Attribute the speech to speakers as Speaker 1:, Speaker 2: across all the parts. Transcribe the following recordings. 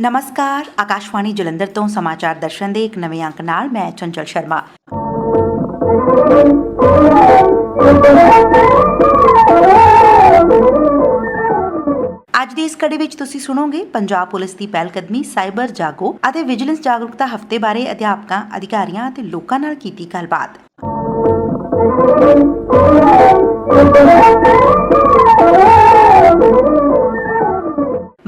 Speaker 1: ਨਮਸਕਾਰ, ਆਕਾਸ਼ਵਾਣੀ ਜਲੰਧਰ ਤੋਂ ਸਮਾਚਾਰ ਦਰਸ਼ਨ ਦੇ ਇੱਕ ਨਵੇਂ ਅੰਕ ਨਾਲ ਮੈਂ ਚੰਚਲ ਸ਼ਰਮਾ। ਅੱਜ ਦੀ ਇਸ ਕੜੀ ਵਿੱਚ ਤੁਸੀਂ ਸੁਣੋਗੇ ਪੰਜਾਬ ਪੁਲਿਸ ਦੀ ਪਹਿਲਕਦਮੀ ਸਾਈਬਰ ਜਾਗੋ ਅਤੇ ਵਿਜੀਲੈਂਸ ਜਾਗਰੂਕਤਾ ਹਫ਼ਤੇ ਬਾਰੇ ਅਧਿਆਪਕਾਂ, ਅਧਿਕਾਰੀਆਂ ਅਤੇ ਲੋਕਾਂ ਨਾਲ ਕੀਤੀ ਗੱਲਬਾਤ।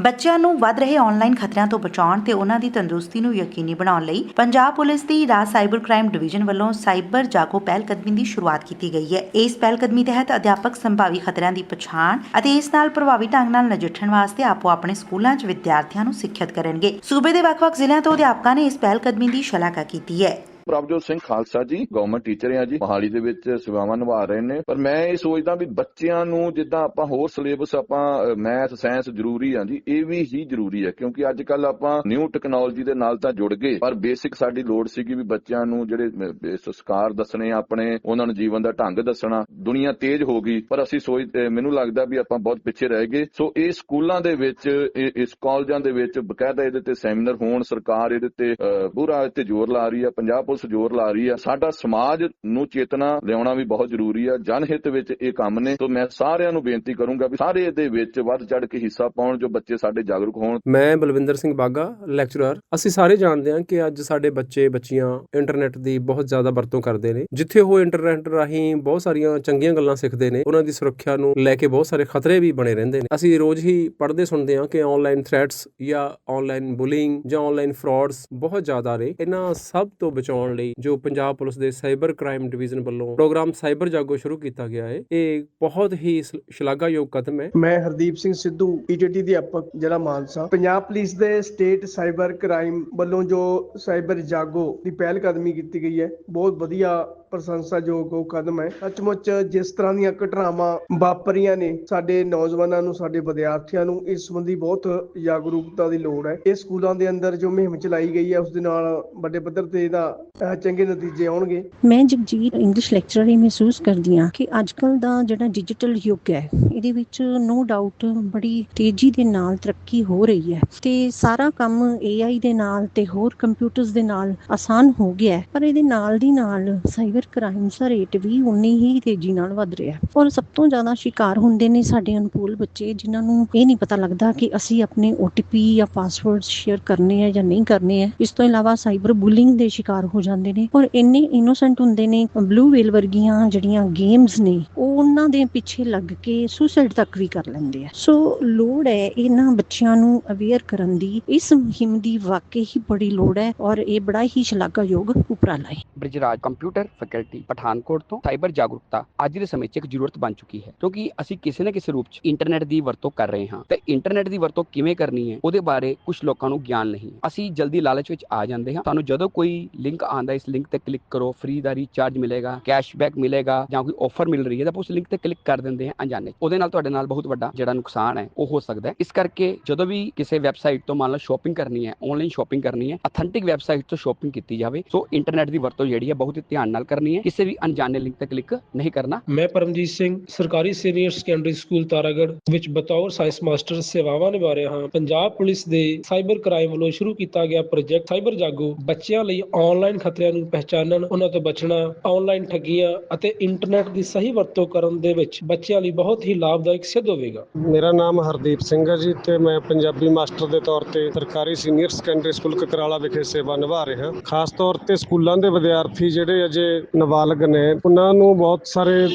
Speaker 1: ਬੱਚਿਆਂ ਨੂੰ ਵੱਧ ਰਹੇ ਆਨਲਾਈਨ ਖਤਰਿਆਂ ਤੋਂ ਬਚਾਉਣ ਤੇ ਉਹਨਾਂ ਦੀ ਤੰਦਰੁਸਤੀ ਨੂੰ ਯਕੀਨੀ ਬਣਾਉਣ ਲਈ ਪੰਜਾਬ ਪੁਲਿਸ ਦੀ ਰਾਜ ਸਾਈਬਰ ਕ੍ਰਾਈਮ ਡਿਵੀਜ਼ਨ ਵੱਲੋਂ ਸਾਈਬਰ ਜਾਗੋ ਪਹਿਲਕਦਮੀ ਦੀ ਸ਼ੁਰੂਆਤ ਕੀਤੀ ਗਈ ਹੈ। ਇਸ ਪਹਿਲਕਦਮੀ ਤਹਿਤ ਅਧਿਆਪਕ ਸੰਭਾਵੀ ਖਤਰਿਆਂ ਦੀ ਪਛਾਣ ਅਤੇ ਇਸ ਨਾਲ ਪ੍ਰਭਾਵੀ ਢੰਗ ਨਾਲ ਨਜਿੱਠਣ ਵਾਸਤੇ ਆਪੋ ਆਪਣੇ ਸਕੂਲਾਂ 'ਚ ਵਿਦਿਆਰਥੀਆਂ ਨੂੰ ਸਿੱਖਿਅਤ ਕਰਨਗੇ। ਸੂਬੇ ਦੇ ਵੱਖ-ਵੱਖ ਜ਼ਿਲ੍ਹਿਆਂ ਤੋਂ ਅਧਿਆਪਕਾਂ ਨੇ ਇਸ ਪਹਿਲਕਦਮੀ ਦੀ ਸ਼ਲਾਘਾ ਕੀਤੀ ਹੈ।
Speaker 2: ਪ੍ਰਭਜੋਤ ਸਿੰਘ ਖਾਲਸਾ ਜੀ ਗਵਰਨਮੈਂਟ ਟੀਚਰ ਆ ਜੀ ਮੋਹਾਲੀ ਦੇ ਵਿੱਚ ਸੇਵਾਵਾਂ ਨਿਭਾ ਰਹੇ ਨੇ। ਪਰ ਮੈਂ ਇਹ ਸੋਚਦਾ ਵੀ ਬੱਚਿਆਂ ਨੂੰ ਜਿੱਦਾਂ ਆਪਾਂ ਹੋਰ ਸਿਲੇਬਸ ਆਪਾਂ ਮੈਥ ਸਾਇੰਸ ਜ਼ਰੂਰੀ ਆ ਜੀ ਇਹ ਵੀ ਹੀ ਜ਼ਰੂਰੀ ਹੈ ਕਿਉਂਕਿ ਅੱਜ ਕੱਲ ਆਪਾਂ ਨਿਊ ਟੈਕਨੋਲੋਜੀ ਦੇ ਨਾਲ ਤਾਂ ਜੁੜ ਗਏ। ਪਰ ਬੇਸਿਕ ਸਾਡੀ ਲੋੜ ਸੀਗੀ ਵੀ ਬੱਚਿਆਂ ਨੂੰ ਜਿਹੜੇ ਸੰਸਕਾਰ ਦੱਸਣੇ ਆਪਣੇ ਉਹਨਾਂ ਨੂੰ ਜੀਵਨ ਦਾ ਢੰਗ ਦੱਸਣਾ। ਦੁਨੀਆ ਤੇਜ਼ ਹੋ ਗਈ ਪਰ ਅਸੀਂ ਸੋਚ ਮੈਨੂੰ ਲੱਗਦਾ ਵੀ ਆਪਾਂ ਬਹੁਤ ਪਿੱਛੇ ਰਹਿ ਗਏ। ਸੋ ਇਹ ਸਕੂਲਾਂ ਦੇ ਵਿੱਚ ਇਸ ਕਾਲਜਾਂ ਦੇ ਵਿੱਚ ਬਕਾਇਦਾ ਇਹਦੇ ਤੇ ਸੈਮੀਨਾਰ ਹੋਣ ਸਰਕਾਰ ਇਹਦੇ ਤੇ ਅਹ, ਪੂਰਾ ਤੇ ਜ਼ੋਰ ਲਾ ਰਹੀ ਹੈ ਪੰਜਾਬ ਪੁਲਿਸ ਜ਼ੋਰ ਲਾ ਰਹੀ ਹੈ ਸਾਡਾ ਸਮਾਜ ਨੂੰ ਚੇਤਨਾ ਲਿਆਉਣਾ ਵੀ ਬਹੁਤ ਜ਼ਰੂਰੀ ਹੈ ਜਨ ਹਿੱਤ ਵਿੱਚ ਇਹ ਕੰਮ ਨੇ। ਤੋਂ ਮੈਂ ਸਾਰਿਆਂ ਨੂੰ ਬੇਨਤੀ ਕਰੂੰਗਾ ਵੀ ਸਾਰੇ ਇਹਦੇ ਵਿੱਚ ਵੱਧ ਚੜ ਕੇ ਹਿੱਸਾ ਪਾਉਣ ਜੋ ਬੱਚੇ ਸਾਡੇ ਜਾਗਰੂਕ ਹੋਣ।
Speaker 3: ਮੈਂ ਬਲਵਿੰਦਰ ਸਿੰਘ ਬਾਗਾ, ਲੈਕਚਰਰ। ਅਸੀਂ ਸਾਰੇ ਜਾਣਦੇ ਹਾਂ ਕਿ ਅੱਜ ਸਾਡੇ ਬੱਚੇ, ਬੱਚੀਆਂ ਇੰਟਰਨੈਟ ਦੀ ਬਹੁਤ ਜ਼ਿਆਦਾ ਵਰਤੋਂ ਕਰਦੇ ਨੇ। ਜਿੱਥੇ ਉਹ ਇੰਟਰਨੈਟ ਰਾਹੀਂ ਬਹੁਤ ਸਾਰੀਆਂ ਚੰਗੀਆਂ ਗੱਲਾਂ ਸਿੱਖਦੇ ਨੇ, ਉਹਨਾਂ ਦੀ ਸੁਰੱਖਿਆ ਨੂੰ ਲੈ ਕੇ ਬਹੁਤ ਸਾਰੇ ਖਤਰੇ ਵੀ ਬਣੇ ਰਹਿੰਦੇ ਨੇ। ਅਸੀਂ ਰੋਜ਼ ਹੀ ਪੜ੍ਹਦੇ ਸੁਣਦੇ ਹਾਂ ਕਿ ਆਨਲਾਈਨ ਥ੍ਰੈਟਸ ਜਾਂ ਆਨਲਾਈਨ ਬੁਲਿੰਗ ਜਾਂ ਆਨਲਾਈਨ ਫਰਾਡਸ ਬਹੁਤ ਜ਼ਿਆਦਾ ਨੇ। ਇਹਨਾਂ ਸਭ ਤੋਂ ਬਚਾਉਣ ਲਈ ਜੋ ਪੰਜਾਬ ਪੁਲਿਸ ਦੇ ਸਾਈਬਰ ਕ੍ਰਾਈਮ ਡਿਵੀਜ਼ਨ ਵੱਲੋਂ ਪ੍ਰੋਗਰਾਮ ਸਾਈਬਰ ਜਾਗੋ ਸ਼ੁਰੂ ਕੀਤਾ ਗਿਆ ਹੈ, ਇਹ ਬਹੁਤ ਹੀ ਸ਼ਲਾਘਾਯੋਗ ਕਦਮ ਹੈ।
Speaker 4: ਮੈਂ ਹਰਦੀਪ ਸਿੰਘ ਸਿੱਧੂ ਈਟੀਟੀ ਅਧਿਆਪਕ, ਜ਼ਿਲ੍ਹਾ ਮਾਨਸਾ। ਪੰਜਾਬ ਪੁਲਿਸ ਦੇ ਸਟੇਟ ਸਾਈਬਰ ਕ੍ਰਾਈਮ ਵੱਲੋਂ ਜੋ ਸਾਈਬਰ ਜਾਗੋ ਦੀ ਪਹਿਲ ਕਦਮੀ ਕੀਤੀ ਗਈ ਹੈ, ਬਹੁਤ ਵਧੀਆ ਪ੍ਰਸ਼ੰਸਾਯੋਗ ਉਹ ਕਦਮ ਹੈ। ਸੱਚਮੁੱਚ ਜਿਸ ਤਰ੍ਹਾਂ ਦੀਆਂ ਘਟਨਾਵਾਂ ਵਾਪਰੀਆਂ ਨੇ, ਸਾਡੇ ਨੌਜਵਾਨਾਂ ਨੂੰ, ਸਾਡੇ ਵਿਦਿਆਰਥੀਆਂ ਨੂੰ, ਇਸ ਸੰਬੰਧੀ ਬਹੁਤ ਜਾਗਰੂਕਤਾ ਦੀ ਲੋੜ ਹੈ। ਇਹ ਸਕੂਲਾਂ ਦੇ ਅੰਦਰ ਜੋ ਮੁਹਿੰਮ ਚਲਾਈ ਗਈ ਹੈ, ਉਸ ਦੇ ਨਾਲ ਵੱਡੇ ਪੱਧਰ ਤੇ ਇਹਦਾ ਚੰਗੇ ਨਤੀਜੇ ਆਉਣਗੇ।
Speaker 5: ਮੈਂ ਜਗਜੀਤ ਇੰਗਲਿਸ਼ ਲੈਕਚਰਰ ਹੀ ਮਹਿਸੂਸ ਕਰਦੀ ਹਾਂ ਕਿ ਅੱਜਕੱਲ ਦਾ ਜਿਹੜਾ ਡਿਜੀਟਲ ਯੁੱਗ ਹੈ, ਇਹਦੇ ਵਿੱਚ ਨੋ ਡਾਊਟ ਬੜੀ ਤੇਜ਼ੀ ਦੇ ਨਾਲ ਤਰੱਕੀ ਹੋ ਰਹੀ ਹੈ। ਤੇ ਸਾਰਾ ਕੰਮ AI ਦੇ ਨਾਲ ਤੇ ਹੋਰ ਕੰਪਿਊਟਰਸ ਦੇ ਨਾਲ ਆਸਾਨ ਹੋ ਗਿਆ ਹੈ। ਪਰ ਇਹਦੇ ਨਾਲ ਦੀ ਨਾਲ ਸਾਈਬਰ ਕ੍ਰਾਈਮਸ ਦਾ ਰੇਟ ਵੀ ਉਨੀ ਹੀ ਤੇਜ਼ੀ ਨਾਲ ਵੱਧ ਰਿਹਾ ਹੈ। ਔਰ ਸਭ ਤੋਂ ਜ਼ਿਆਦਾ ਸ਼ਿਕਾਰ ਹੁੰਦੇ ਨੇ ਸਾਡੇ ਅਨਪੂਲ ਬੱਚੇ, ਜਿਨ੍ਹਾਂ ਨੂੰ ਇਹ ਨਹੀਂ ਪਤਾ ਲੱਗਦਾ ਕਿ ਅਸੀਂ ਆਪਣੇ OTP ਜਾਂ ਪਾਸਵਰਡ ਸ਼ੇਅਰ ਕਰਨੇ ਆ ਜਾਂ ਨਹੀਂ ਕਰਨੇ ਆ। ਇਸ ਤੋਂ ਇਲਾਵਾ ਸਾਈਬਰ ਬੁਲਿੰਗ ਦੇ ਸ਼ਿਕਾਰ ਹੋ ਜਾਂਦੇ ਨੇ ਔਰ ਇੰਨੇ ਇਨੋਸੈਂਟ ਹੁੰਦੇ ਨੇ ਬਲੂ ਵੇਲ ਵਰਗੀਆਂ ਜਿਹੜੀਆਂ ਗੇਮਸ ਨੇ, ਉਹ ਉਹਨਾਂ ਦੇ ਪਿੱਛੇ ਲੱਗ ਕੇ ਸੁਸਾਈਡ ਤੱਕ ਵੀ ਕਰ ਲੈਂਦੇ ਆ। ਸੋ ਲੋੜ ਹੈ ਇਹਨਾਂ ਬੱਚਿਆਂ ਨੂੰ ਅਵੇਅਰ ਕਰਨ ਦੀ। ਇਸ ਮੁਹਿੰਮ ਦੀ ਵਾਕਈ ਹੀ ਬੜੀ ਲੋੜ ਹੈ ਔਰ ਇਹ ਬੜਾ ਹੀ ਸ਼ਲਾਘਾਯੋਗ ਉਪਰਾਲਾ ਹੈ।
Speaker 6: ਬ੍ਰਿਜਰਾਜ ਕੰਪਿਊਟਰ ਫੈਕਲਟੀ ਪਠਾਨਕੋਟ ਤੋਂ ਸਾਈਬਰ ਜਾਗਰੂਕਤਾ ਅੱਜ ਦੇ ਸਮੇਂ 'ਚ ਇੱਕ ਜ਼ਰੂਰਤ ਬਣ ਚੁੱਕੀ ਹੈ, ਕਿਉਂਕਿ ਅਸੀਂ ਕਿਸੇ ਨਾ ਕਿਸੇ ਰੂਪ 'ਚ ਇੰਟਰਨੈਟ ਦੀ ਵਰਤੋਂ ਕਰ ਰਹੇ ਹਾਂ। ਤੇ ਇੰਟਰਨੈਟ ਦੀ ਵਰਤੋਂ ਕਿਵੇਂ ਕਰਨੀ ਹੈ, ਉਹਦੇ ਬਾਰੇ ਕੁਝ ਲੋਕਾਂ ਨੂੰ ਗਿਆਨ ਨਹੀਂ ਅਸੀਂ ਜਲਦੀ ਲਾਲਚ ਵਿੱਚ ਆ ਜਾਂਦੇ ਹਾਂ। ਤੁਹਾਨੂੰ ਜਦੋਂ ਕੋਈ ਲਿੰਕ ਆਂਦਾ ਇਸ ਲਿੰਕ ਤੇ ਕਲਿੱਕ ਕਰੋ ਫ੍ਰੀ ਦਾ ਰੀਚਾਰਜ ਮਿਲੇਗਾ ਕੈਸ਼ਬੈਕ ਮਿਲੇਗਾ ਜਾਂ ਕੋਈ ਆਫਰ ਮਿਲ ਰਹੀ ਹੈ, ਤਾਂ ਉਸ ਲਿੰਕ ਤੇ ਕਲਿੱਕ ਕਰ ਦਿੰਦੇ ਹਾਂ ਅਣਜਾਣੇ। ਉਹਦੇ ਨਾਲ ਤੁਹਾਡੇ ਨਾਲ ਬਹੁਤ ਵੱਡਾ ਜਿਹੜਾ ਨੁਕਸਾਨ ਹੈ, ਉਹ ਹੋ ਸਕਦਾ ਹੈ। ਇਸ ਕਰਕੇ ਜਦੋਂ ਵੀ ਕਿਸੇ ਵੈਬਸਾਈਟ ਤੋਂ ਮੰਨ ਲਓ ਸ਼ਾਪਿੰਗ ਕਰਨੀ ਹੈ ਆਨਲਾਈਨ ਸ਼ਾਪਿੰਗ ਕਰਨੀ ਹੈ ਅਥੈਂਟਿਕ ਵੈਬਸਾਈਟ ਤੋਂ ਸ਼ਾਪਿੰਗ ਕੀਤੀ ਜਾਵੇ, ਸੋ ਇੰਟਰਨੈਟ ਦੀ ਵਰਤੋਂ ਜਿਹੜੀ ਹੈ, ਬਹੁਤ ਹੀ ਧਿਆਨ ਨਾਲ ਕਰਨੀ ਹੈ ਕਿਸੇ ਵੀ ਅਣਜਾਣੇ ਲਿੰਕ ਤੇ ਕਲਿੱਕ ਨਹੀਂ ਕਰਨਾ।
Speaker 7: ਮੈਂ ਪਰਮਜੀਤ ਸਿੰਘ ਸਰਕਾਰੀ ਸੀਨੀਅਰ ਸੈਕੰਡਰੀ ਸਕੂਲ ਤਾਰਾਗੜ੍ਹ ਵਿੱਚ ਬਤੌਰ ਸਾਇੰਸ ਮਾਸਟਰ ਸੇਵਾਵਾਂ ਨਿਭਾ ਰਿਹਾ ਹਾਂ। ਪੰਜਾਬ ਪੁਲਿਸ ਦੇ ਸਾਈਬਰ ਕ੍ਰਾਈਮ ਵੱਲੋਂ ਸ਼ੁਰੂ ਕੀਤਾ ਗਿਆ ਪ੍ਰੋਜੈਕਟ ਸਾਈਬਰ ਜਾਗੋ। ਬੱਚਿਆਂ ਲਈ ਆਨਲਾਈਨ ਖਤਰਿਆਂ ਨੂੰ ਪਹਿਚਾਨਣ ਉਹਨਾਂ ਤੋਂ ਬਚਣਾ ਆਨਲਾਈਨ ਠੱਗੀਆਂ ਅਤੇ ਇੰਟਰਨੈਟ ਦੀ ਸਹੀ ਵਰਤੋਂ ਕਰਨ ਦੇ ਵਿੱਚ ਬੱਚਿਆਂ ਲਈ ਬਹੁਤ ਹੀ ਲਾਭਦਾਇਕ ਸਿੱਧ ਹੋਵੇਗਾ।
Speaker 8: ਮੇਰਾ ਨਾਮ ਹਰਦੀਪ ਸਿੰਘ ਹੈ ਜੀ ਤੇ ਮੈਂ ਪੰਜਾਬੀ ਮਾਸਟਰ ਦੇ ਤੌਰ ਤੇ ਸਰਕਾਰੀ ਸੀਨੀਅਰ ਸੈਕੰਡਰੀ ਸਕੂਲ ਕਕਰਾਲਾ ਵਿਖੇ ਸੇਵਾ ਨਿਭਾ ਰਿਹਾ। ਖਾਸ ਤੌਰ ਤੇ ਸਕੂਲਾਂ ਦੇ ਵਿਦਿਆਰਥੀ ਜਿਹੜੇ ਅਜੇ ਨਾਬਾਲਗ ਨੇ। ਉਹਨਾਂ ਨੂੰ ਬਹੁਤ ਸਾਰੇ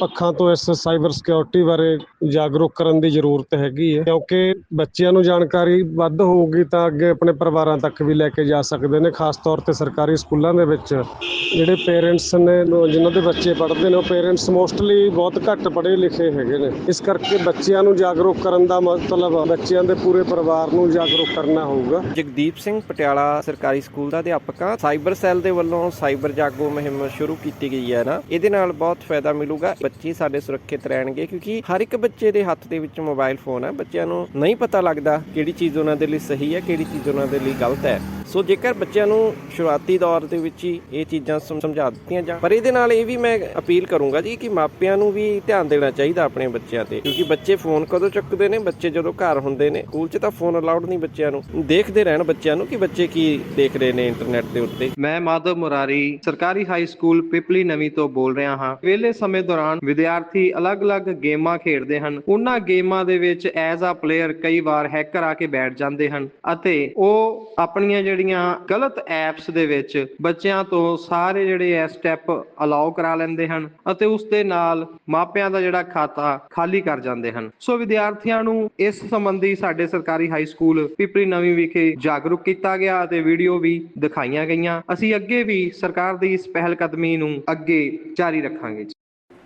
Speaker 8: ਪੱਖਾਂ ਤੋਂ ਇਸ ਸਾਈਬਰ ਸਿਕਿਉਰਿਟੀ ਬਾਰੇ ਜਾਗਰੂਕ ਕਰਨ ਦੀ ਜ਼ਰੂਰਤ ਹੈਗੀ ਹੈ। ਕਿਉਂਕਿ ਬੱਚਿਆਂ ਨੂੰ ਜਾਣਕਾਰੀ ਵੱਧ ਹੋਊਗੀ ਤਾਂ ਅੱਗੇ ਆਪਣੇ ਪਰਿਵਾਰਾਂ ਤੱਕ ਵੀ ਲੈ ਕੇ ਜਾ ਸਕਦੇ ਨੇ, ਖਾਸ ਤੌਰ ਤੇ ਸਰਕਾਰੀ ਸਕੂਲਾਂ ਦੇ ਵਿੱਚ। ਜਿਹੜੇ ਪੇਰੈਂਟਸ ਨੇ, ਜਿਨ੍ਹਾਂ ਦੇ ਬੱਚੇ ਪੜ੍ਹਦੇ ਨੇ, ਉਹ ਪੇਰੈਂਟਸ ਮੋਸਟਲੀ ਬਹੁਤ ਘੱਟ ਪੜ੍ਹੇ ਲਿਖੇ ਹੈਗੇ ਨੇ। ਇਸ ਕਰਕੇ ਬੱਚਿਆਂ ਨੂੰ ਜਾਗਰੂਕ ਕਰਨ ਦਾ ਮਤਲਬ ਬੱਚਿਆਂ ਦੇ ਪੂਰੇ ਪਰਿਵਾਰ ਨੂੰ ਜਾਗਰੂਕ ਕਰਨਾ ਹੋਊਗਾ।
Speaker 9: ਜਗਦੀਪ ਸਿੰਘ ਪਟਿਆਲਾ ਸਰਕਾਰੀ ਸਕੂਲ ਦਾ ਅਧਿਆਪਕ ਹਾਂ। ਸਾਈਬਰ ਸੈੱਲ ਦੇ ਵੱਲੋਂ ਸਾਈਬਰ ਜਾਗੋ ਮੁਹਿੰਮ ਸ਼ੁਰੂ ਕੀਤੀ ਗਈ ਹੈ ਨਾ, ਇਹਦੇ ਨਾਲ ਬਹੁਤ ਫਾਇਦਾ ਮਿਲੂਗਾ, ਬੱਚੇ ਸਾਡੇ ਸੁਰੱਖਿਅਤ ਰਹਿਣਗੇ, ਕਿਉਂਕਿ ਹਰ ਇੱਕ ਬੱਚੇ ਦੇ ਹੱਥ ਦੇ ਵਿੱਚ ਮੋਬਾਈਲ ਫੋਨ ਹੈ ਬੱਚਿਆਂ ਨੂੰ ਨਹੀਂ ਪਤਾ ਲੱਗਦਾ ਕਿਹੜੀ ਚੀਜ਼ ਉਹਨਾਂ ਦੇ ਲਈ ਸਹੀ ਹੈ, ਕਿਹੜੀ ਚੀਜ਼ ਉਹਨਾਂ ਦੇ ਲਈ ਗਲਤ ਹੈ। ਸੋ ਜੇਕਰ ਬੱਚਿਆਂ ਨੂੰ ਸ਼ੁਰੂਆਤੀ ਦੌਰ ਦੇ ਵਿੱਚ ਹੀ ਇਹ ਚੀਜ਼ਾਂ ਸਮਝਾ ਦਿੱਤੀਆਂ ਜਾਣ, ਪਰ ਇਹਦੇ ਨਾਲ ਇਹ ਵੀ ਮੈਂ ਅਪੀਲ ਕਰੂੰਗਾ ਜੀ ਕਿ ਮਾਪਿਆਂ ਨੂੰ ਵੀ ਧਿਆਨ ਦੇਣਾ ਚਾਹੀਦਾ ਆਪਣੇ ਬੱਚਿਆਂ ਤੇ, ਕਿਉਂਕਿ ਬੱਚੇ ਫੋਨ ਕਦੋਂ ਚੁੱਕਦੇ ਨੇ, ਬੱਚੇ ਜਦੋਂ ਘਰ ਹੁੰਦੇ ਨੇ ਸਕੂਲ 'ਚ ਤਾਂ ਫੋਨ ਅਲਾਉਡ ਨਹੀਂ ਬੱਚਿਆਂ ਨੂੰ, ਦੇਖਦੇ ਰਹਿਣ ਬੱਚਿਆਂ ਨੂੰ ਕਿ ਬੱਚੇ ਕੀ ਦੇਖ ਰਹੇ ਨੇ ਇੰਟਰਨੈਟ ਦੇ ਉੱਤੇ।
Speaker 10: ਮੈਂ ਮਾਧਵ ਮੁਰਾਰੀ, ਸਰਕਾਰੀ ਹਾਈ ਸਕੂਲ ਪਿਪਲੀ ਨਵੀਂ ਤੋਂ ਬੋਲ ਰਿਹਾ ਹਾਂ। ਵਿਹਲੇ ਸਮੇਂ ਦੌਰਾਨ ਵਿਦਿਆਰਥੀ ਅਲੱਗ-ਅਲੱਗ ਗੇਮਾਂ ਖੇਡਦੇ ਹਨ। ਉਹਨਾਂ ਗੇਮਾਂ ਦੇ ਵਿੱਚ ਐਜ਼ ਅ ਪਲੇਅਰ ਕਈ ਵਾਰ ਹੈਕਰ ਆ ਕੇ ਬੈਠ ਜਾਂਦੇ ਹਨ ਅਤੇ ਉਹ ਆਪਣੀਆਂ ਜਿਹੜੀਆਂ ਗਲਤ ਐਪਸ ਦੇ ਵਿੱਚ ਬੱਚਿਆਂ ਤੋਂ ਸਾਰੇ ਜਿਹੜੇ ਐ ਸਟੈਪ ਅਲਾਉ ਕਰਾ ਲੈਂਦੇ ਹਨ ਅਤੇ ਉਸ ਦੇ ਨਾਲ ਮਾਪਿਆਂ ਦਾ ਜਿਹੜਾ ਖਾਤਾ ਖਾਲੀ ਕਰ ਜਾਂਦੇ ਹਨ। ਸੋ ਵਿਦਿਆਰਥੀਆਂ ਨੂੰ ਇਸ ਸੰਬੰਧੀ ਸਾਡੇ ਸਰਕਾਰੀ ਹਾਈ ਸਕੂਲ ਪਿਪਲੀ ਨਵੀਂ ਵਿਖੇ ਜਾਗਰੂਕ ਕੀਤਾ ਗਿਆ ਅਤੇ ਵੀਡੀਓ ਵੀ ਦਿਖਾਈਆਂ ਗਈਆਂ। ਅਸੀਂ ਅੱਗੇ ਵੀ ਸਰਕਾਰ ਦੀ ਇਸ ਪਹਿਲ ਕਦਮੀ ਨੂੰ ਅੱਗੇ ਜਾਰੀ ਰੱਖਾਂਗੇ।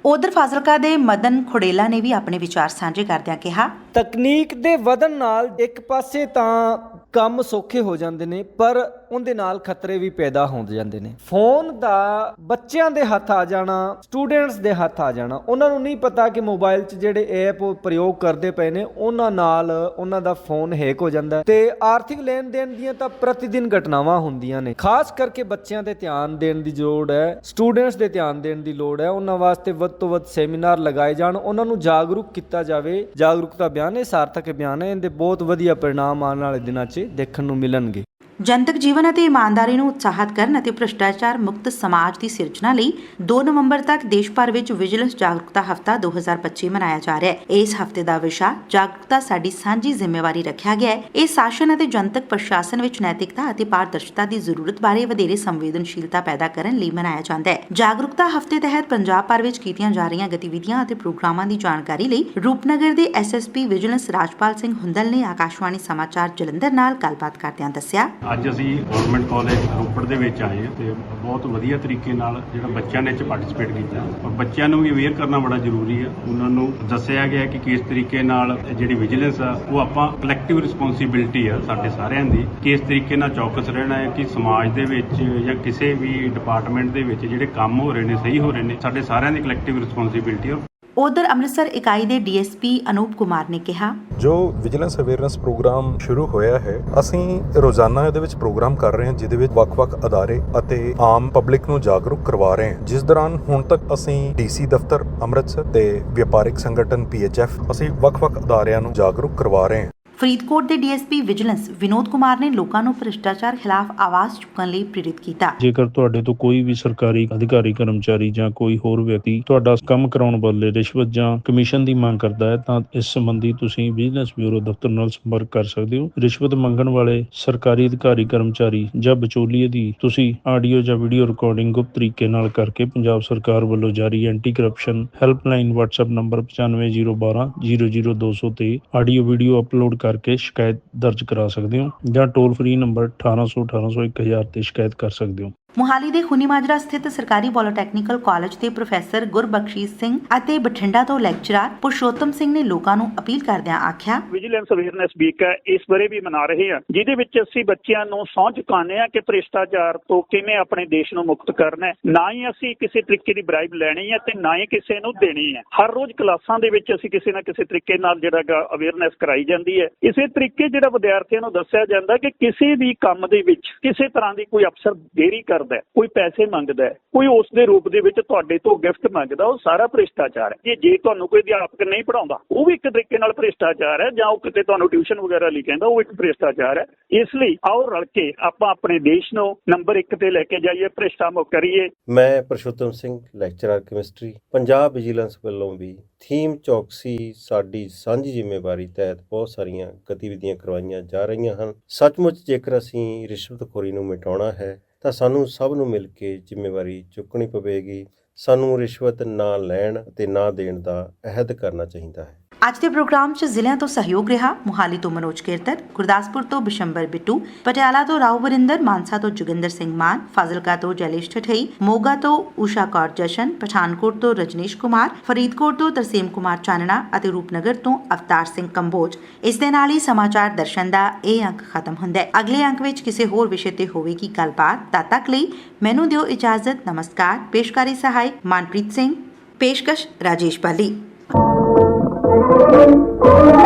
Speaker 1: ਉਧਰ ਫਾਜ਼ਿਲਕਾ ਦੇ ਮਦਨ ਖੁੜੇਲਾ ਨੇ ਵੀ ਆਪਣੇ ਵਿਚਾਰ ਸਾਂਝੇ ਕਰਦਿਆਂ ਕਿਹਾ
Speaker 11: ਤਕਨੀਕ ਦੇ ਵਧਣ ਨਾਲ ਇੱਕ ਪਾਸੇ ਤਾਂ ਕੰਮ ਸੌਖੇ ਹੋ ਜਾਂਦੇ ਨੇ ਪਰ ਉਹਦੇ ਨਾਲ ਖਤਰੇ ਵੀ ਪੈਦਾ ਹੁੰਦੇ ਜਾਂਦੇ ਨੇ। ਫੋਨ ਦਾ ਬੱਚਿਆਂ ਦੇ ਹੱਥ ਆ ਜਾਣਾ, ਸਟੂਡੈਂਟਸ ਦੇ ਹੱਥ ਆ ਜਾਣਾ, ਉਹਨਾਂ ਨੂੰ ਨਹੀਂ ਪਤਾ ਕਿ ਮੋਬਾਈਲ 'ਚ ਜਿਹੜੇ ਐਪ ਪ੍ਰਯੋਗ ਕਰਦੇ ਪਏ ਨੇ, ਉਹਨਾਂ ਨਾਲ ਉਹਨਾਂ ਦਾ ਫੋਨ ਹੈਕ ਹੋ ਜਾਂਦਾ ਤੇ ਆਰਥਿਕ ਲੈਣ ਦੇਣ ਦੀਆਂ ਤਾਂ ਪ੍ਰਤੀਦਿਨ ਘਟਨਾਵਾਂ ਹੁੰਦੀਆਂ ਨੇ। ਖਾਸ ਕਰਕੇ ਬੱਚਿਆਂ ਤੇ ਧਿਆਨ ਦੇਣ ਦੀ ਲੋੜ ਹੈ, ਸਟੂਡੈਂਟਸ ਦੇ ਧਿਆਨ ਦੇਣ ਦੀ ਲੋੜ ਹੈ, ਉਹਨਾਂ ਵਾਸਤੇ ਵੱਧ ਤੋਂ ਵੱਧ ਸੈਮੀਨਾਰ ਲਗਾਏ ਜਾਣ, ਉਹਨਾਂ ਨੂੰ ਜਾਗਰੂਕ ਕੀਤਾ ਜਾਵੇ। ਜਾਗਰੂਕਤਾ ਬਿਆਨ ਇਹ ਸਾਰਥਕ ਬਿਆਨ ਹੈ, ਇਹਦੇ ਬਹੁਤ ਵਧੀਆ ਪਰਿਣਾਮ ਆਉਣ ਵਾਲੇ ਦਿਨਾਂ 'ਚ ਦੇਖਣ ਨੂੰ ਮਿਲਣਗੇ।
Speaker 1: ਜਨਤਕ ਜੀਵਨ ਅਤੇ ਇਮਾਨਦਾਰੀ ਨੂੰ ਉਤਸ਼ਾਹਤ ਕਰਨ ਅਤੇ ਭ੍ਰਿਸ਼ਟਾਚਾਰ ਮੁਕਤ ਸਮਾਜ ਦੀ ਸਿਰਜਣਾ ਲਈ 2 ਨਵੰਬਰ ਤੱਕ ਦੇਸ਼ ਭਰ ਵਿੱਚ ਵਿਜੀਲੈਂਸ ਜਾਗਰੂਕਤਾ ਹਫ਼ਤਾ 2025 ਮਨਾਇਆ ਜਾ ਰਿਹਾ ਹੈ। ਇਸ ਹਫ਼ਤੇ ਦਾ ਵਿਸ਼ਾ ਜਾਗਰੂਕਤਾ ਸਾਡੀ ਸਾਂਝੀ ਜ਼ਿੰਮੇਵਾਰੀ ਰੱਖਿਆ ਗਿਆ ਹੈ। ਇਹ ਸ਼ਾਸਨ ਅਤੇ ਜਨਤਕ ਪ੍ਰਸ਼ਾਸਨ ਵਿੱਚ ਨੈਤਿਕਤਾ ਅਤੇ ਪਾਰਦਰਸ਼ਤਾ ਦੀ ਜ਼ਰੂਰਤ ਬਾਰੇ ਵਧੇਰੇ ਸੰਵੇਦਨਸ਼ੀਲਤਾ ਪੈਦਾ ਕਰਨ ਲਈ ਮਨਾਇਆ ਜਾਂਦਾ ਹੈ। ਜਾਗਰੂਕਤਾ ਹਫ਼ਤੇ ਤਹਿਤ ਪੰਜਾਬ ਭਰ ਵਿੱਚ ਕੀਤੀਆਂ ਜਾ ਰਹੀਆਂ ਗਤੀਵਿਧੀਆਂ ਅਤੇ ਪ੍ਰੋਗਰਾਮਾਂ ਦੀ ਜਾਣਕਾਰੀ ਲਈ ਰੂਪਨਗਰ ਦੇ ਐਸਐਸਪੀ ਵਿਜੀਲੈਂਸ ਰਾਜਪਾਲ ਸਿੰਘ ਹੁੰਦਲ ਨੇ ਆਕਾਸ਼ਵਾਣੀ ਸਮਾਚਾਰ ਜਲੰਧਰ ਨਾਲ ਗੱਲਬਾਤ ਕਰਦਿਆਂ ਦੱਸਿਆ।
Speaker 12: ਅੱਜ ਅਸੀਂ ਗਵਰਨਮੈਂਟ ਕਾਲਜ ਰੋਪੜ ਦੇ ਵਿੱਚ ਆਏ ਹਾਂ ਤੇ ਬਹੁਤ ਵਧੀਆ ਤਰੀਕੇ ਨਾਲ ਜਿਹੜਾ ਬੱਚਿਆਂ ਨੇ ਇਹ 'ਚ ਪਾਰਟਿਸਿਪੇਟ ਕੀਤਾ। ਬੱਚਿਆਂ ਨੂੰ ਵੀ ਅਵੇਅਰ ਕਰਨਾ ਬੜਾ ਜ਼ਰੂਰੀ ਹੈ। ਉਹਨਾਂ ਨੂੰ ਦੱਸਿਆ ਗਿਆ ਕਿ ਕਿਸ ਤਰੀਕੇ ਨਾਲ ਜਿਹੜੀ ਵਿਜੀਲੈਂਸ ਆ, ਉਹ ਆਪਾਂ ਕਲੈਕਟਿਵ ਰਿਸਪੌਂਸਿਬਿਲਟੀ ਆ ਸਾਡੇ ਸਾਰਿਆਂ ਦੀ, ਕਿਸ ਤਰੀਕੇ ਨਾਲ ਚੌਕਸ ਰਹਿਣਾ ਹੈ, ਕਿ ਸਮਾਜ ਦੇ ਵਿੱਚ ਜਾਂ ਕਿਸੇ ਵੀ ਡਿਪਾਰਟਮੈਂਟ ਦੇ ਵਿੱਚ ਜਿਹੜੇ ਕੰਮ ਹੋ ਰਹੇ ਨੇ, ਸਹੀ ਹੋ ਰਹੇ ਨੇ, ਸਾਡੇ ਸਾਰਿਆਂ ਦੀ ਕਲੈਕਟਿਵ ਰਿਸਪੌਂਸਿਬਿਲਟੀ ਆ।
Speaker 1: ਉਧਰ ਅੰਮ੍ਰਿਤਸਰ ਇਕਾਈ ਦੇ ਡੀਐਸਪੀ ਅਨੂਪ ਕੁਮਾਰ ਨੇ ਕਿਹਾ,
Speaker 13: ਜੋ ਵਿਜੀਲੈਂਸ ਅਵੇਅਰਨੈਸ ਪ੍ਰੋਗਰਾਮ ਸ਼ੁਰੂ ਹੋਇਆ ਹੈ, ਅਸੀਂ ਰੋਜ਼ਾਨਾ ਇਹਦੇ ਵਿੱਚ ਪ੍ਰੋਗਰਾਮ ਕਰ ਰਹੇ ਹਾਂ, ਜਿਹਦੇ ਵਿੱਚ ਵੱਖ-ਵੱਖ ਅਦਾਰੇ ਅਤੇ ਆਮ ਪਬਲਿਕ ਨੂੰ ਜਾਗਰੂਕ ਕਰਵਾ ਰਹੇ ਹਾਂ। ਜਿਸ ਦੌਰਾਨ ਹੁਣ ਤੱਕ ਅਸੀਂ ਡੀਸੀ ਦਫ਼ਤਰ, ਅੰਮ੍ਰਿਤਸਰ ਤੇ ਵਪਾਰਿਕ ਸੰਗਠਨ ਪੀਐਚਐਫ, ਅਸੀਂ ਵੱਖ-ਵੱਖ ਅਦਾਰਿਆਂ ਨੂੰ ਜਾਗਰੂਕ ਕਰਵਾ ਰਹੇ ਹਾਂ।
Speaker 1: ਫਰੀਦਕੋਟ ਦੇ ਡੀਐਸਪੀ ਵਿਜੀਲੈਂਸ ਵਿਨੋਦ ਕੁਮਾਰ ਨੇ ਲੋਕਾਂ ਨੂੰ ਭ੍ਰਿਸ਼ਟਾਚਾਰ ਖਿਲਾਫ ਆਵਾਜ਼ ਚੁੱਕਣ ਲਈ ਪ੍ਰੇਰਿਤ ਕੀਤਾ।
Speaker 14: ਜੇਕਰ ਤੁਹਾਡੇ ਤੋਂ ਕੋਈ ਵੀ ਸਰਕਾਰੀ ਅਧਿਕਾਰੀ, ਕਰਮਚਾਰੀ ਜਾਂ ਕੋਈ ਹੋਰ ਵਿਅਕਤੀ ਤੁਹਾਡਾ ਕੰਮ ਕਰਾਉਣ ਬਦਲੇ ਰਿਸ਼ਵਤ ਜਾਂ ਕਮਿਸ਼ਨ ਦੀ ਮੰਗ ਕਰਦਾ ਹੈ, ਤਾਂ ਇਸ ਸੰਬੰਧੀ ਤੁਸੀਂ ਵਿਜੀਲੈਂਸ ਬਿਊਰੋ ਦਫ਼ਤਰ ਨਾਲ ਸੰਪਰਕ ਕਰ ਸਕਦੇ ਹੋ। ਰਿਸ਼ਵਤ ਮੰਗਣ ਵਾਲੇ ਸਰਕਾਰੀ ਅਧਿਕਾਰੀ, ਕਰਮਚਾਰੀ ਜਾਂ ਵਿਚੋਲੀਏ ਦੀ ਤੁਸੀਂ ਆਡੀਓ ਜਾਂ ਵੀਡੀਓ ਰਿਕਾਰਡਿੰਗ ਗੁਪਤ ਤਰੀਕੇ ਨਾਲ ਕਰਕੇ ਪੰਜਾਬ ਸਰਕਾਰ ਵੱਲੋਂ ਜਾਰੀ anti corruption helpline WhatsApp number 950120 00200 ਤੇ ਆਡੀਓ ਵੀਡੀਓ ਅਪਲੋਡ ਕਰ ਕਰਕੇ ਸ਼ਿਕਾਇਤ ਦਰਜ ਕਰਾ ਸਕਦੇ ਹੋ ਜਾਂ ਟੋਲ ਫ੍ਰੀ ਨੰਬਰ 1800 1800 1000 ਤੇ ਸ਼ਿਕਾਇਤ ਕਰ ਸਕਦੇ ਹੋ।
Speaker 1: ਮੁਹਾਲੀ ਦੇ ਖੁਨੀ ਮਾਜਰਾ ਸਥਿਤ ਸਰਕਾਰੀ ਪੋਲੀਟੈਕਨੀਕਲ ਕਾਲਜ ਦੇ ਪ੍ਰੋਫੈਸਰ ਗੁਰਬਖਸ਼ੀਸ਼ ਸਿੰਘ ਅਤੇ ਬਠਿੰਡਾ ਤੋਂ ਲੈਕਚਰਰ ਪੁਰਸ਼ੋਤਮ ਸਿੰਘ ਨੇ ਲੋਕਾਂ ਨੂੰ ਅਪੀਲ ਕਰਦਿਆਂ ਆਖਿਆ
Speaker 15: ਵਿਜੀਲੈਂਸ ਅਵੇਅਰਨੈਸ ਵੀਕ ਹੈ, ਇਸ ਬਾਰੇ ਵੀ ਮਨਾ ਰਹੇ ਹਾਂ। ਜਿਹਦੇ ਵਿੱਚ ਅਸੀਂ ਬੱਚਿਆਂ ਨੂੰ ਸਹੁੰ ਚੁਕਾਉਂਦੇ ਹਾਂ ਕਿ ਭ੍ਰਿਸ਼ਟਾਚਾਰ ਤੋਂ ਕਿਵੇਂ ਆਪਣੇ ਦੇਸ਼ ਨੂੰ ਮੁਕਤ ਕਰਨਾ ਹੈ। ਨਾ ਹੀ ਅਸੀਂ ਕਿਸੇ ਤਰੀਕੇ ਦੀ ਬ੍ਰਾਈਬ ਲੈਣੀ ਹੈ ਤੇ ਨਾ ਹੀ ਕਿਸੇ ਨੂੰ ਦੇਣੀ ਹੈ। ਹਰ ਰੋਜ਼ ਕਲਾਸਾਂ ਦੇ ਵਿੱਚ ਅਸੀਂ ਕਿਸੇ ਨਾ ਕਿਸੇ ਤਰੀਕੇ ਨਾਲ ਜਿਹੜਾ ਅਵੇਅਰਨੈਸ ਕਰਾਈ ਜਾਂਦੀ ਹੈ। ਇਸੇ ਤਰੀਕੇ ਜਿਹੜਾ ਵਿਦਿਆਰਥੀਆਂ ਨੂੰ ਦੱਸਿਆ ਜਾਂਦਾ ਕਿ ਕਿਸੇ ਵੀ ਕੰਮ ਦੇ ਵਿੱਚ ਕਿਸੇ ਤਰ੍ਹਾਂ ਦੀ ਕੋਈ ਅਫਸਰ ਦੇਰੀ ਕਰਦਾ ਕੋਈ ਪੈਸੇ ਮੰਗਦਾ ਕੋਈ ਉਸ ਦੇ ਰੂਪ ਦੇ ਵਿੱਚ ਤੁਹਾਡੇ ਤੋਂ ਗਿਫਟ ਮੰਗਦਾ, ਉਹ ਸਾਰਾ ਭ੍ਰਿਸ਼ਟਾਚਾਰ ਹੈ। ਜੇ ਜੇ ਤੁਹਾਨੂੰ ਕੋਈ ਅਧਿਆਪਕ ਨਹੀਂ ਪੜਾਉਂਦਾ ਉਹ ਵੀ ਇੱਕ ਤਰੀਕੇ ਨਾਲ ਭ੍ਰਿਸ਼ਟਾਚਾਰ ਹੈ, ਜਾਂ ਉਹ ਕਿਤੇ ਤੁਹਾਨੂੰ ਟਿਊਸ਼ਨ ਵਗੈਰਾ ਲਈ ਕਹਿੰਦਾ, ਉਹ ਇੱਕ ਭ੍ਰਿਸ਼ਟਾਚਾਰ ਹੈ। ਇਸ ਲਈ ਆਓ ਰਲ ਕੇ ਆਪਾਂ ਆਪਣੇ ਦੇਸ਼ ਨੂੰ ਨੰਬਰ 1 ਤੇ ਲੈ ਕੇ ਜਾਈਏ, ਭ੍ਰਿਸ਼ਟਾ ਮੁਕਤ ਕਰੀਏ।
Speaker 16: ਮੈਂ Parshotam Singh lecturer chemistry Punjab vigilance ਵੱਲੋਂ ਵੀ ਥੀਮ ਚੌਕਸੀ ਸਾਡੀ ਸਾਂਝੀ ਜ਼ਿੰਮੇਵਾਰੀ ਤਹਿਤ ਬਹੁਤ ਸਾਰੀਆਂ ਗਤੀਵਿਧੀਆਂ ਕਰਵਾਈਆਂ ਜਾ ਰਹੀਆਂ ਹਨ। ਸੱਚਮੁੱਚ ਜੇਕਰ ਅਸੀਂ ਰਿਸ਼ਵਤਖੋਰੀ ਨੂੰ ਮਿਟਾਉਣਾ ਹੈ ਤਾਂ ਸਾਨੂੰ ਸਭ ਨੂੰ ਮਿਲ ਕੇ ਜ਼ਿੰਮੇਵਾਰੀ ਚੁੱਕਣੀ ਪਵੇਗੀ। ਸਾਨੂੰ ਰਿਸ਼ਵਤ ਨਾ ਲੈਣ ਅਤੇ ਨਾ ਦੇਣ ਦਾ ਅਹਿਦ ਕਰਨਾ ਚਾਹੀਦਾ ਹੈ।
Speaker 1: ਅੱਜ ਦੇ ਪ੍ਰੋਗਰਾਮ 'ਚ ਜ਼ਿਲ੍ਹਿਆਂ ਤੋਂ ਸਹਿਯੋਗ ਰਿਹਾ ਮੁਹਾਲੀ ਤੋਂ ਮਨੋਜ ਕੀਰਤਨ, ਗੁਰਦਾਸਪੁਰ ਤੋਂ ਬਿਸ਼ੰਬਰ ਬਿੱਟੂ, ਪਟਿਆਲਾ ਤੋਂ ਰਾਓ ਵਰਿੰਦਰ, ਮਾਨਸਾ ਤੋਂ ਜੋਗਿੰਦਰ ਸਿੰਘ ਮਾਨ, ਫਾਜ਼ਿਲਕਾ ਤੋਂ ਜੈਲੇਸ਼ ਠਠਈ, ਮੋਗਾ ਤੋਂ ਊਸ਼ਾ ਕੌਰ ਜਸ਼ਨ, ਪਠਾਨਕੋਟ ਤੋਂ ਰਜਨੀਸ਼ ਕੁਮਾਰ, ਫਰੀਦਕੋਟ ਤੋਂ ਤਰਸੇਮ ਕੁਮਾਰ ਚਾਨਣਾ ਅਤੇ ਰੂਪਨਗਰ ਤੋਂ ਅਵਤਾਰ ਸਿੰਘ ਕੰਬੋਜ। ਇਸ ਦੇ ਨਾਲ ਹੀ ਸਮਾਚਾਰ ਦਰਸ਼ਨ ਦਾ ਇਹ ਅੰਕ ਖਤਮ ਹੁੰਦਾ ਹੈ। ਅਗਲੇ ਅੰਕ ਵਿੱਚ ਕਿਸੇ ਹੋਰ ਵਿਸ਼ੇ ਤੇ ਹੋਵੇਗੀ ਗੱਲਬਾਤ ਤਦ ਤੱਕ ਲਈ ਮੈਨੂੰ ਦਿਓ ਇਜਾਜ਼ਤ। ਨਮਸਕਾਰ, ਪੇਸ਼ਕਾਰੀ ਸਹਾਇਕ ਮਨਪ੍ਰੀਤ ਸਿੰਘ, ਪੇਸ਼ਕਸ਼ ਰਾਜੇਸ਼ ਬਾਲੀ ¡Hola!